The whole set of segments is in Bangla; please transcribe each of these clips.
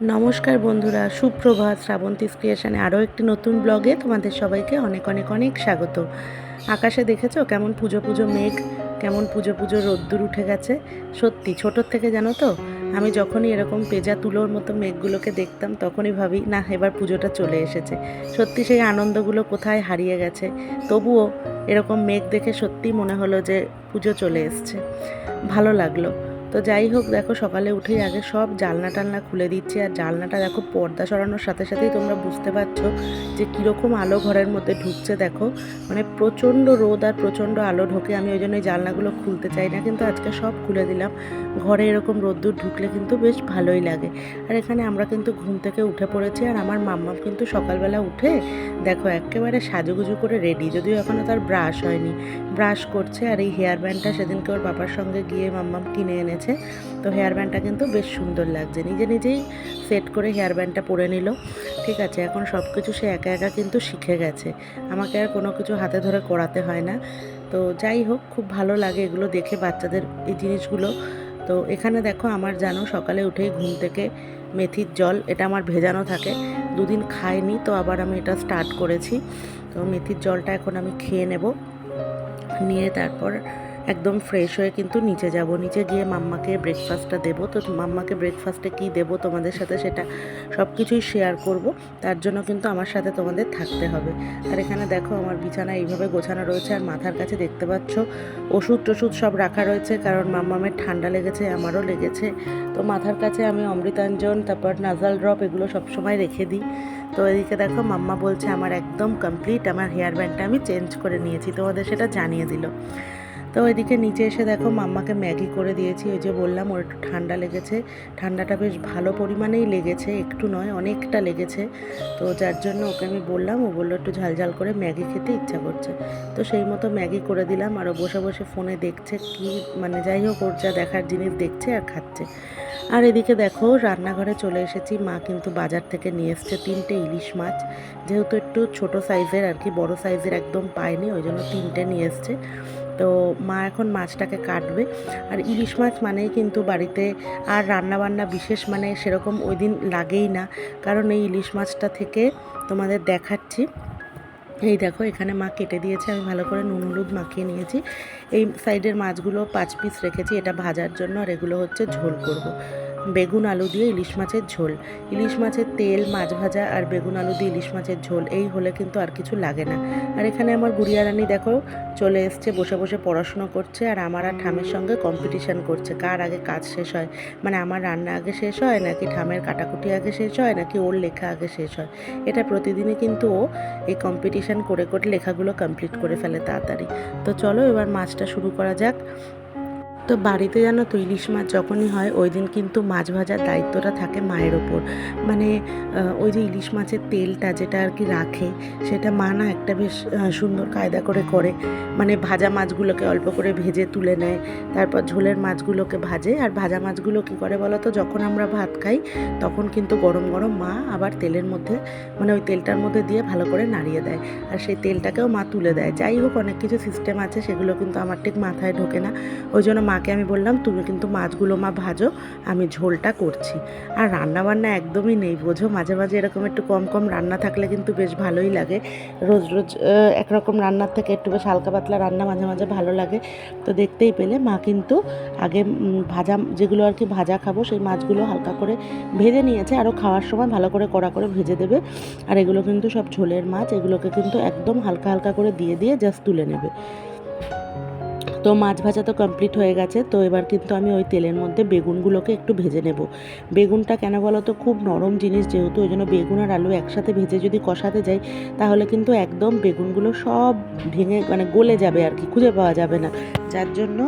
নমস্কার বন্ধুরা, সুপ্রভাত শ্রাবন্তী ক্রিয়েশনে আরও একটি নতুন ব্লগে তোমাদের সবাইকে অনেক অনেক অনেক স্বাগত। আকাশে দেখেছ কেমন পুজো পুজো মেঘ, কেমন পুজো পুজো রোদ্দুর উঠে গেছে? সত্যি, ছোটোর থেকে জানো তো, আমি যখনই এরকম পেজা তুলোর মতো মেঘগুলোকে দেখতাম তখনই ভাবি, না, এবার পুজোটা চলে এসেছে। সত্যি সেই আনন্দগুলো কোথায় হারিয়ে গেছে? তবুও এরকম মেঘ দেখে সত্যি মনে হলো যে পুজো চলে এসছে। ভালো লাগল। তো যাই হোক, দেখো সকালে উঠেই আগে সব জালনা টালনা খুলে দিচ্ছি। আর জালনাটা দেখো পর্দা সরানোর সাথে সাথেই তোমরা বুঝতে পারছ যে কীরকম আলো ঘরের মধ্যে ঢুকছে, দেখো। মানে প্রচণ্ড রোদ আর প্রচণ্ড আলো ঢোকে। আমি ওই জন্য জালনাগুলো খুলতে চাই না, কিন্তু আজকে সব খুলে দিলাম। ঘরে এরকম রোদ্দুর ঢুকলে কিন্তু বেশ ভালোই লাগে। আর এখানে আমরা কিন্তু ঘুম থেকে উঠে পড়েছি আর আমার মাম্মাম কিন্তু সকালবেলা উঠে দেখো একেবারে সাজুগুজু করে রেডি যদিও এখনও তার ব্রাশ হয়নি। ব্রাশ করছে আর এই হেয়ার ব্যান্ডটা সেদিনকে ওর বাবার সঙ্গে গিয়ে মাম্মাম কিনে এনেছে। তো হেয়ার ব্যান্ডটা কিন্তু বেশ সুন্দর লাগছে। নিজে নিজেই সেট করে হেয়ার ব্যান্ডটা পরে নিল। ঠিক আছে, এখন সব কিছু সে একা একা কিন্তু শিখে গেছে। আমাকে আর কোনো কিছু হাতে ধরে করাতে হয় না। তো যাই হোক, খুব ভালো লাগে এগুলো দেখে বাচ্চাদের এই জিনিসগুলো। তো এখানে দেখো আমার জানো সকালে উঠেই ঘুম থেকে মেথির জল, এটা আমার ভেজানো থাকে, দুদিন খাইনি, তো আবার আমি এটা স্টার্ট করেছি। তো মেথির জলটা এখন আমি খেয়ে নেব, নিয়ে তারপর একদম ফ্রেশ হয়ে কিন্তু নিচে যাব। নিচে গিয়ে মাম্মাকে ব্রেকফাস্টটা দেবো। তো মাম্মাকে ব্রেকফাস্টে কী দেবো তোমাদের সাথে সেটা সব কিছুই শেয়ার করব। তার জন্য কিন্তু আমার সাথে তোমাদের থাকতে হবে। আর এখানে দেখো আমার বিছানা এইভাবে গোছানো রয়েছে। আর মাথার কাছে দেখতে পাচ্ছ ওষুধ টষুধ সব রাখা রয়েছে। কারণ মাম্মামের ঠান্ডা লেগেছে, আমারও লেগেছে। তো মাথার কাছে আমি অমৃতাঞ্জন, তারপর নাজাল ড্রপ এগুলো সবসময় রেখে দিই। তো এদিকে দেখো মাম্মা বলছে, আমার একদম কমপ্লিট আমার হেয়ার ব্যান্ডটা আমি চেঞ্জ করে নিয়েছি। তোমাদের সেটা জানিয়ে দিল। তো ওইদিকে নিচে এসে দেখো মাম্মাকে ম্যাগি করে দিয়েছি। ওই যে বললাম, ওর একটু ঠান্ডা লেগেছে। ঠান্ডাটা বেশ ভালো পরিমাণেই লেগেছে, একটু নয়, অনেকটা লেগেছে। তো যার জন্য ওকে আমি বললাম, ও বলল একটু ঝালঝাল করে ম্যাগি খেতে ইচ্ছা করছে। তো সেই মতো ম্যাগি করে দিলাম আর ও বসে বসে ফোনে দেখছে কি মানে যাই হোক ওর যা দেখার জিনিস দেখছে আর খাচ্ছে। আর এদিকে দেখো রান্নাঘরে চলে এসেছি। মা কিন্তু বাজার থেকে নিয়ে এসছে তিনটে ইলিশ মাছ। যেহেতু একটু ছোট সাইজের আর কি, বড় সাইজের একদম পায়নি, ওই জন্য তিনটে নিয়ে এসছে। তো মা এখন মাছটাকে কাটবে। আর ইলিশ মাছ মানেই কিন্তু বাড়িতে আর রান্না বান্না বিশেষ মানে সেরকম ওই দিন লাগেই না। কারণ এই ইলিশ মাছটা থেকে তোমাদের দেখাচ্ছি। এই দেখো, এখানে মা কেটে দিয়েছে। আমি ভালো করে নুন, হলুদ মাখিয়ে নিয়েছি। এই সাইডের মাছগুলো পাঁচ পিস রেখেছি। এটা ভাজার জন্য আর এগুলো হচ্ছে ঝোল করব। বেগুন আলু দিয়ে ইলিশ মাছের ঝোল। ইলিশ মাছের তেল, মাছ ভাজা আর বেগুন আলু দিয়ে ইলিশ মাছের ঝোল, এই হলে কিন্তু আর কিছু লাগে না। আর এখানে আমার গুড়িয়া রানী দেখো, চলে এসছে, বসে বসে পড়াশুনো করছে আর আমার আর ঠামের সঙ্গে কম্পিটিশান করছে। কার আগে কাজ শেষ হয়? মানে আমার রান্না আগে শেষ হয় নাকি ঠামের কাটাকুটি আগে শেষ হয় নাকি ওর লেখা আগে শেষ হয়? এটা প্রতিদিনই কিন্তু ও এই কম্পিটিশান করে করে লেখাগুলো কমপ্লিট করে ফেলে তাড়াতাড়ি। তো চলো এবার মাছটা শুরু করা যাক। তো বাড়িতে জানো তো ইলিশ মাছ যখনই হয়, ওই দিন কিন্তু মাছ ভাজার দায়িত্বটা থাকে মায়ের ওপর। মানে ওই যে ইলিশ মাছের তেলটা যেটা আর কি রাখে, সেটা মা না একটা বেশ সুন্দর কায়দা করে করে। মানে ভাজা মাছগুলোকে অল্প করে ভেজে তুলে নেয়, তারপর ঝোলের মাছগুলোকে ভাজে। আর ভাজা মাছগুলো কী করে বলো তো, যখন আমরা ভাত খাই, তখন কিন্তু গরম গরম মা আবার তেলের মধ্যে মানে ওই তেলটার মধ্যে দিয়ে ভালো করে নাড়িয়ে দেয়। আর সেই তেলটাকেও মা তুলে দেয়। যাই হোক, অনেক কিছু সিস্টেম আছে, সেগুলো কিন্তু আমার ঠিক মাথায় ঢোকে না। ওই জন্য মাকে আমি বললাম, তুমি কিন্তু মাছগুলো মা ভাজো, আমি ঝোলটা করছি। আর রান্না বান্না একদমই নেই, বোঝো? মাঝে মাঝে এরকম একটু কম কম রান্না থাকলে কিন্তু বেশ ভালোই লাগে। রোজ রোজ একরকম রান্নার থেকে একটু বেশ হালকা পাতলা রান্না মাঝে মাঝে ভালো লাগে। তো দেখতেই পেলে মা কিন্তু আগে ভাজা যেগুলো আর কি ভাজা খাব, সেই মাছগুলো হালকা করে ভেজে নিয়েছে। আরও খাওয়ার সময় ভালো করে কড়া করে ভেজে দেবে। আর এগুলো কিন্তু সব ঝোলের মাছ, এগুলোকে কিন্তু একদম হালকা হালকা করে দিয়ে দিয়ে জাস্ট তুলে নেবে। তো মাছ ভাজা তো কমপ্লিট হয়ে গেছে, তো এবার কিন্তু আমি ওই তেলের মধ্যে বেগুনগুলোকে একটু ভেজে নেব। বেগুনটা কেন বলো তো, খুব নরম জিনিস যেহেতু, ওই জন্য বেগুন আর আলু একসাথে ভেজে যদি কষাতে যাই, তাহলে কিন্তু একদম বেগুনগুলো সব ভেঙে মানে গলে যাবে আর কি, খুঁজে পাওয়া যাবে না। যার জন্য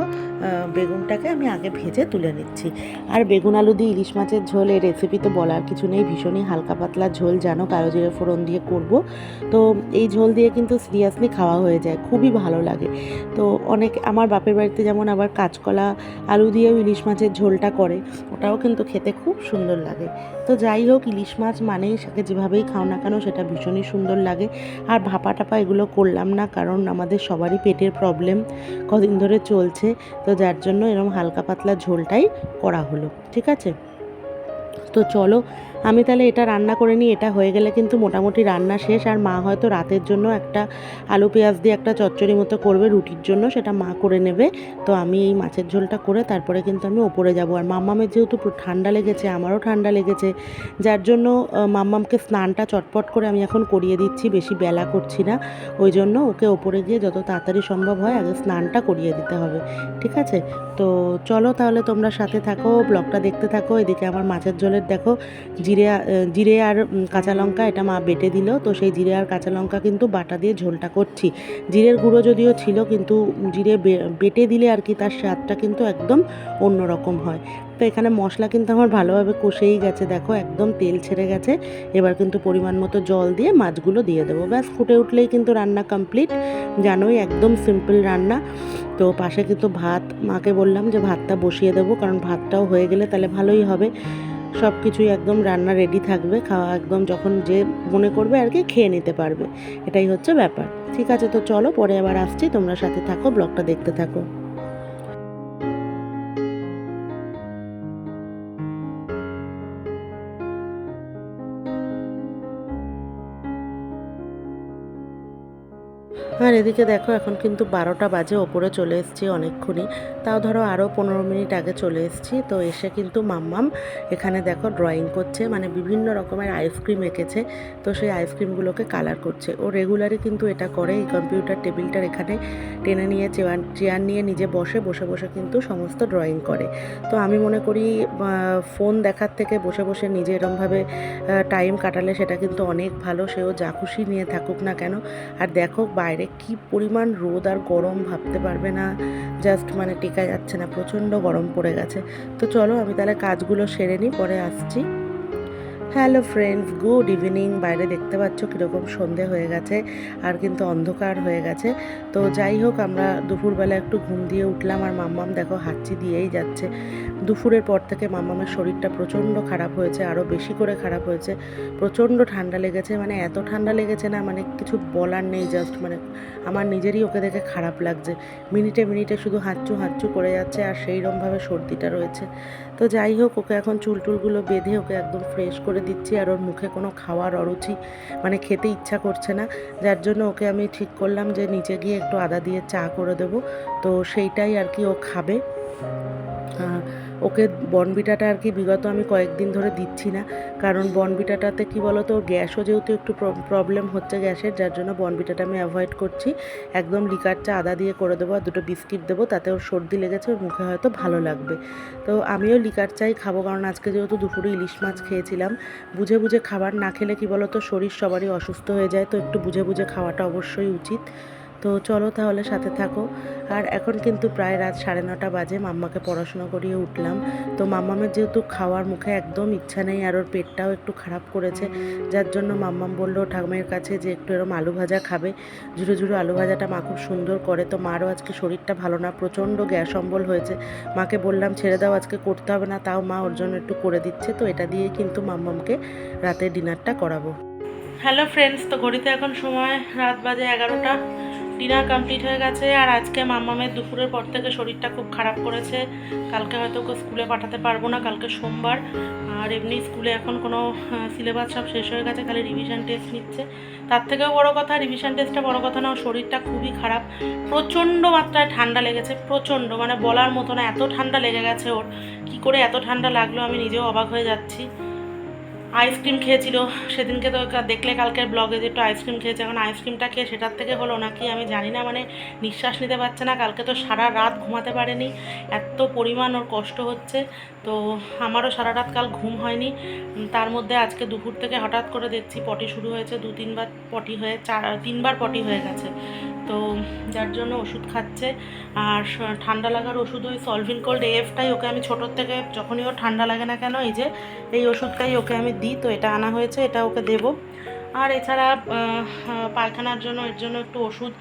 বেগুনটাকে আমি আগে ভেজে তুলে নিচ্ছি। আর বেগুন আলু দিয়ে ইলিশ মাছের ঝোল, এই রেসিপি তো বলার কিছু নেই, ভীষণই হালকা পাতলা ঝোল, জানো কালো জিরে ফোড়ন দিয়ে করব। তো এই ঝোল দিয়ে কিন্তু সিরিয়াসলি খাওয়া হয়ে যায়, খুবই ভালো লাগে। তো অনেক, আমার বাপের বাড়িতে যেমন আবার কাঁচকলা আলু দিয়েও ইলিশ মাছের ঝোলটা করে ওটাও কিন্তু খেতে খুব সুন্দর লাগে। তো যাই হোক, ইলিশ মাছ মানেই সাথে যেভাবেই খাও না কেন, সেটা ভীষণই সুন্দর লাগে। আর ভাপা টাপা এগুলো করলাম না, কারণ আমাদের সবারই পেটের প্রবলেম কদিন ধরে চলছে। তো যার জন্য এরকম হালকা পাতলা ঝোলটাই করা হলো, ঠিক আছে? তো চলো, আমি তাহলে এটা রান্না করে নিই, এটা হয়ে গেলে কিন্তু মোটামুটি রান্না শেষ। আর মা হয়তো রাতের জন্য একটা আলু, পেঁয়াজ দিয়ে একটা চচ্চড়ি মতো করবে রুটির জন্য, সেটা মা করে নেবে। তো আমি এই মাছের ঝোলটা করে তারপরে কিন্তু আমি ওপরে যাব। আর মাম্মামের যেহেতু ঠান্ডা লেগেছে, আমারও ঠান্ডা লেগেছে, যার জন্য মাম্মামকে স্নানটা চটপট করে আমি এখন করিয়ে দিচ্ছি, বেশি বেলা করছি না। ওই জন্য ওকে ওপরে গিয়ে যত তাড়াতাড়ি সম্ভব হয়, আগে স্নানটা করিয়ে দিতে হবে। ঠিক আছে? তো চলো তাহলে তোমরা সাথে থাকো, ব্লগটা দেখতে থাকো। এদিকে আমার মাছের ঝোলের দেখো, জিরে জিরে আর কাঁচা লঙ্কা এটা মা বেটে দিল। তো সেই জিরে আর কাঁচা লঙ্কা কিন্তু বাটা দিয়ে ঝোলটা করছি। জিরের গুঁড়ো যদিও ছিল, কিন্তু জিরে বেটে দিলে আর কি তার স্বাদটা কিন্তু একদম অন্যরকম হয়। তো এখানে মশলা কিন্তু আমার ভালোভাবে কষেই গেছে। দেখো, একদম তেল ছেড়ে গেছে। এবার কিন্তু পরিমাণ মতো জল দিয়ে মাছগুলো দিয়ে দেবো। ব্যাস, ফুটে উঠলেই কিন্তু রান্না কমপ্লিট। জানোই একদম সিম্পল রান্না। তো পাশে কিন্তু ভাত, মাকে বললাম যে ভাতটা বসিয়ে দেবো, কারণ ভাতটাও হয়ে গেলে তাহলে ভালোই হবে। সব কিছুই একদম রান্না রেডি থাকবে, খাওয়া একদম যখন যে মনে করবে আর কি খেয়ে নিতে পারবে। এটাই হচ্ছে ব্যাপার। ঠিক আছে, তো চলো পরে আবার আসছি, তোমরা সাথে থাকো, ব্লগটা দেখতে থাকো। আর এদিকে দেখো, এখন কিন্তু বারোটা বাজে, ওপরে চলে এসেছি অনেকক্ষণই। তাও ধরো আরও পনেরো মিনিট আগে চলে এসেছি, তো এসে কিন্তু মাম্মাম এখানে দেখো ড্রয়িং করছে মানে বিভিন্ন রকমের আইসক্রিম এঁকেছে, তো সেই আইসক্রিমগুলোকে কালার করছে। ও রেগুলারই কিন্তু এটা করে, এই কম্পিউটার টেবিলটার এখানে টেনে নিয়ে চেয়ার চেয়ার নিয়ে নিজে বসে বসে বসে কিন্তু সমস্ত ড্রয়িং করে। তো আমি মনে করি ফোন দেখার থেকে বসে বসে নিজে এরমভাবে টাইম কাটালে সেটা কিন্তু অনেক ভালো, সেও যা খুশি নিয়ে থাকুক না কেন। আর দেখো বাইরে কি পরিমাণ রোদ আর গরম ভাবতে পারবে না। জাস্ট মানে টেকা যাচ্ছে না, প্রচণ্ড গরম পড়ে গেছে। তো চলো আমি তাহলে কাজগুলো সেরে নিই, পরে আসছি। হ্যালো ফ্রেন্ডস গুড ইভিনিং বাইরে দেখতে পাচ্ছ কীরকম সন্ধে হয়ে গেছে, আর কিন্তু অন্ধকার হয়ে গেছে। তো যাই হোক, আমরা দুপুরবেলা একটু ঘুম দিয়ে উঠলাম, আর মাম্মাম দেখো হাঁচি দিয়েই যাচ্ছে। দুপুরের পর থেকে মাম্মামের শরীরটা প্রচণ্ড খারাপ হয়েছে আরও বেশি করে খারাপ হয়েছে। প্রচণ্ড ঠান্ডা লেগেছে মানে এত ঠান্ডা লেগেছে না মানে কিছু বলার নেই জাস্ট মানে আমার নিজেরই ওকে দেখে খারাপ লাগছে। মিনিটে মিনিটে শুধু হাঁচু হাঁচু করে যাচ্ছে, আর সেইরমভাবে সর্দিটা রয়েছে। তো যাই হোক, ওকে এখন চুলটুলগুলো বেঁধে ওকে একদম ফ্রেশ করে দিচ্ছি আর ওর মুখে কোনো খাওয়ার অরুচি মানে খেতে ইচ্ছা করছে না। যার জন্য ওকে আমি ঠিক করলাম যে নিচে গিয়ে একটু আদা দিয়ে চা করে দেবো। তো সেইটাই আর কি ও খাবে। ওকে বনবিটাটা আর কি বিগত আমি কয়েকদিন ধরে দিচ্ছি না। কারণ বনবিটাটাতে কি বলতো, গ্যাসও যেহেতু একটু প্রবলেম হচ্ছে গ্যাসের, যার জন্য বনবিটাটা আমি অ্যাভয়েড করছি। একদম লিকার চা আদা দিয়ে করে দেবো আর দুটো বিস্কিট দেবো, তাতে ওর সর্দি লেগেছে, ওর মুখে হয়তো ভালো লাগবে। তো আমিও লিকার চাই খাব, কারণ আজকে যেহেতু দুপুরে ইলিশ মাছ খেয়েছিলাম, বুঝে বুঝে খাবার না খেলে কি বলতো, শরীর সবারই অসুস্থ হয়ে যায়। তো একটু বুঝে বুঝে খাওয়াটা অবশ্যই উচিত। তো চলো তাহলে সাথে থাকো। আর এখন কিন্তু প্রায় রাত সাড়ে নটা বাজে, মাম্মাকে পড়াশোনা করিয়ে উঠলাম। তো মাম্মামের যেহেতু খাওয়ার মুখে একদম ইচ্ছা নেই, আর ওর পেটটাও একটু খারাপ করেছে, যার জন্য মাম্মাম বলল, ঠাকুমার কাছে যে একটু এরম আলু ভাজা খাবে ঝুড়ো ঝুড়ো আলু ভাজাটা মা খুব সুন্দর করে। তো মারও আজকে শরীরটা ভালো না, প্রচণ্ড গ্যাস অম্বল হয়েছে। মাকে বললাম, ছেড়ে দাও, আজকে করতে হবে না, তাও মা ওর জন্য একটু করে দিচ্ছে। তো এটা দিয়েই কিন্তু মাম্মামকে রাতে ডিনারটা করাবো। হ্যালো ফ্রেন্ডস, তো ঘড়িতে এখন সময় রাত বাজে এগারোটা। ডিনার কমপ্লিট হয়ে গেছে আর আজকে মাম্মামের দুপুরের পর থেকে শরীরটা খুব খারাপ করেছে। কালকে হয়তো ওকে স্কুলে পাঠাতে পারব না, কালকে সোমবার। আর এমনি স্কুলে এখন কোনো সিলেবাস সব শেষ হয়ে গেছে, খালি রিভিশন টেস্ট নিচ্ছে। তার থেকেও বড় কথা রিভিশন টেস্টটা বড় কথা না শরীরটা খুবই খারাপ। প্রচণ্ড মাত্রায় ঠান্ডা লেগেছে, প্রচণ্ড। মানে বলার মতো না, এত ঠান্ডা লেগে গেছে ওর। কি করে এত ঠান্ডা লাগল আমি নিজেও অবাক হয়ে যাচ্ছি। আইসক্রিম খেয়েছিল। সেদিনকে তো দেখলে কালকের ব্লগে যে একটু আইসক্রিম খেয়েছে। এখন আইসক্রিমটা খেয়ে সেটার থেকে হলো নাকি আমি জানি না মানে নিঃশ্বাস নিতে পারছে না। কালকে তো সারা রাত ঘুমাতে পারেনি। এত পরিমাণ ওর কষ্ট হচ্ছে। তো আমারও সারা রাত কাল ঘুম হয়নি। তার মধ্যে আজকে দুপুর থেকে হঠাৎ করে দেখছি পটি শুরু হয়েছে। দু তিনবার পটি হয়ে চার তিনবার পটি হয়ে গেছে। তো যার জন্য ওষুধ খাচ্ছে। আর ঠান্ডা লাগার ওষুধ ওই সলভিন কোল্ড এফটাই ওকে আমি ছোটোর থেকে যখনই ওর ঠান্ডা লাগে না কেন, এই যে এই ওষুধটাই ওকে আমি দিই, তো এটা আনা হয়েছে, এটা ওকে দেবো। আর এছাড়া পায়খানার জন্য, এর জন্য একটু ওষুধ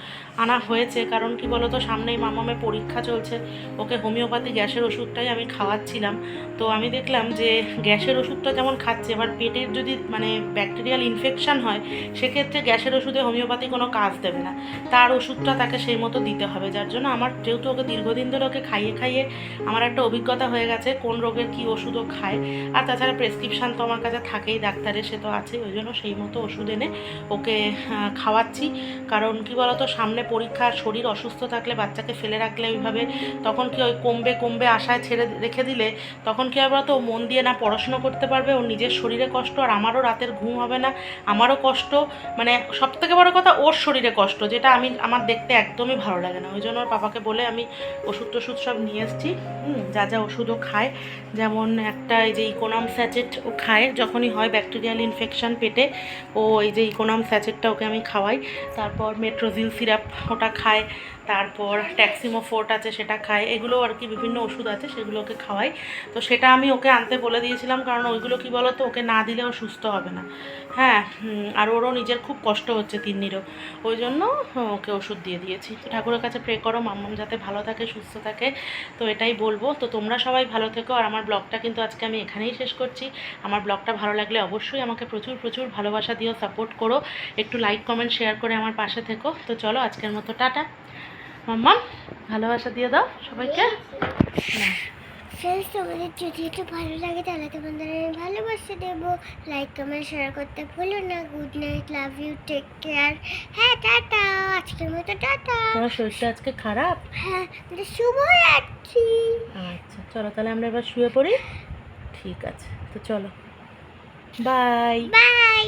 আনা হয়েছে। কারণ কি বলতো, সামনেই মামামের পরীক্ষা চলছে। ওকে হোমিওপ্যাথি, গ্যাসের ওষুধটাই আমি খাওয়াচ্ছিলাম। তো আমি দেখলাম যে, গ্যাসের ওষুধটা যেমন খাচ্ছে, এবার পেটের যদি মানে ব্যাকটেরিয়াল ইনফেকশান হয়, সেক্ষেত্রে গ্যাসের ওষুধে হোমিওপ্যাথি কোনো কাজ দেবে না। তার ওষুধটা তাকে সেই মতো দিতে হবে। যার জন্য আমার যেহেতু ওকে দীর্ঘদিন ধরে ওকে খাইয়ে খাইয়ে আমার একটা অভিজ্ঞতা হয়ে গেছে, কোন রোগের কী ওষুধও খায়। আর তাছাড়া প্রেসক্রিপশান তো আমার কাছে থাকেই ডাক্তারের সে তো আছে, ওই জন্য সেই মতো ওষুধ এনে ওকে খাওয়াচ্ছি। কারণ কি বলতো, সামনে পরীক্ষা, শরীর অসুস্থ থাকলে বাচ্চাকে ফেলে রাখলে ওইভাবে তখন কি ওই কমবে কমবে আশায় ছেড়ে রেখে দিলে তখন কি হবে ও মন দিয়ে না পড়াশুনো করতে পারবে, ওর নিজের শরীরে কষ্ট আর আমারও রাতের ঘুম হবে না, আমারও কষ্ট। মানে সব থেকে বড় কথা ওর শরীরে কষ্ট, যেটা আমি, আমার দেখতে একদমই ভালো লাগে না। ওই জন্য ওর পাপাকে বলে আমি ওষুধ টষুধ সব নিয়ে এসেছি যা যা ওষুধও খায়। যেমন একটা এই যে ইকোনাম স্যাচেট ও খায়, যখনই হয় ব্যাকটেরিয়াল ইনফেকশন পেটে, ও এই যে ইকোনাম স্যাচেটটা ওকে আমি খাওয়াই। তারপর মেট্রোজিল সিরাপ ওটা খায়। তারপর ট্যাক্সিমোফোর্ট আছে, সেটা খায় এগুলো আর কি বিভিন্ন ওষুধ আছে সেগুলো ওকে খাওয়াই। তো সেটা আমি ওকে আনতে বলে দিয়েছিলাম, কারণ ওইগুলো কি বলো তো ওকে না দিলে ও সুস্থ হবে না। হ্যাঁ আর ওরও নিজের খুব কষ্ট হচ্ছে তিন্নিরও ওই জন্য ওকে ওষুধ দিয়ে দিয়েছি। ঠাকুরের কাছে প্রে করো, মাম্মাম যাতে ভালো থাকে, সুস্থ থাকে। তো এটাই বলব। তো তোমরা সবাই ভালো থেকো। আর আমার ব্লগটা কিন্তু আজকে আমি এখানেই শেষ করছি। আমার ব্লগটা ভালো লাগলে অবশ্যই আমাকে প্রচুর প্রচুর ভালোবাসা দিও, সাপোর্ট করো। একটু লাইক কমেন্ট শেয়ার করে আমার পাশে থেকো। তো চলো আজকের মতো, টাটা। মাম্মাম ভালোবাসা দিয়ে দাও সবাইকে। ফ্রেন্ডস তোমাদের যদি একটু ভালো লাগে তাহলে তোমাদের আমি ভালোবাসা দেবো। লাইক কমেন্ট শেয়ার করতে ভুলো না। Good night love you take care হ্যাঁ টাটা। আজকের মতো টাটা। তোমার শরীরটা আজকে খারাপ? হ্যাঁ শুভ রাত্রি। আচ্ছা চলো তাহলে আমরা এবার শুয়ে পড়ি। ঠিক আছে তো চলো। Bye bye